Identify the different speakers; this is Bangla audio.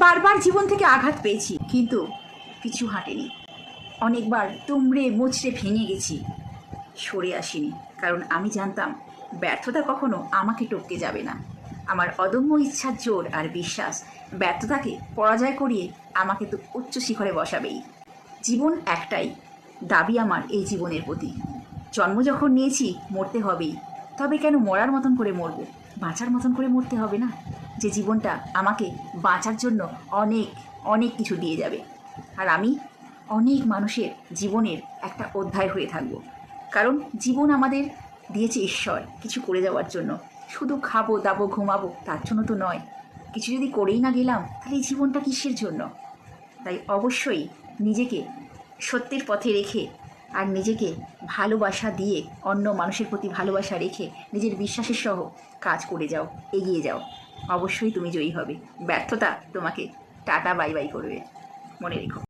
Speaker 1: বারবার জীবন থেকে আঘাত পেয়েছি, কিন্তু পিছু হাঁটেনি। অনেকবার তুমড়ে মুচড়ে ভেঙে গেছি, সরে আসিনি, কারণ আমি জানতাম ব্যর্থতা কখনো আমাকে টপকে যাবে না। আমার অদম্য ইচ্ছার জোর আর বিশ্বাস ব্যর্থতাকে পরাজয় করিয়ে আমাকে তো উচ্চ শিখরে বসাবেই। জীবন একটাই, দাবি আমার এই জীবনের প্রতি। জন্ম যখন নিয়েছি, মরতে হবেই, তবে কেন মরার মতন করে মরব? বাঁচার মতন করে মরতে হবে না? যে জীবনটা আমাকে বাঁচার জন্য অনেক অনেক কিছু দিয়ে যাবে। আর আমি অনেক মানুষের জীবনের একটা অধ্যায় হয়ে থাকব। কারণ জীবন আমাদের দিয়েছে ঈশ্বর কিছু করে যাওয়ার জন্য। শুধু খাব, দাবো, ঘুমাবো, তার জন্য তো নয়। কিছু যদি করেই না গেলাম, তাহলে এই জীবনটা কিসের জন্য? তাই অবশ্যই নিজেকে সত্যের পথে রেখে আর নিজেকে ভালোবাসা দিয়ে অন্য মানুষের প্রতি ভালোবাসা রেখে নিজের বিশ্বাসের সহ কাজ করে যাও, এগিয়ে যাও। অবশ্যই তুমি জয়ী হবে। ব্যর্থতা তোমাকে টাটা বাই বাই করবে। মনে রেখো।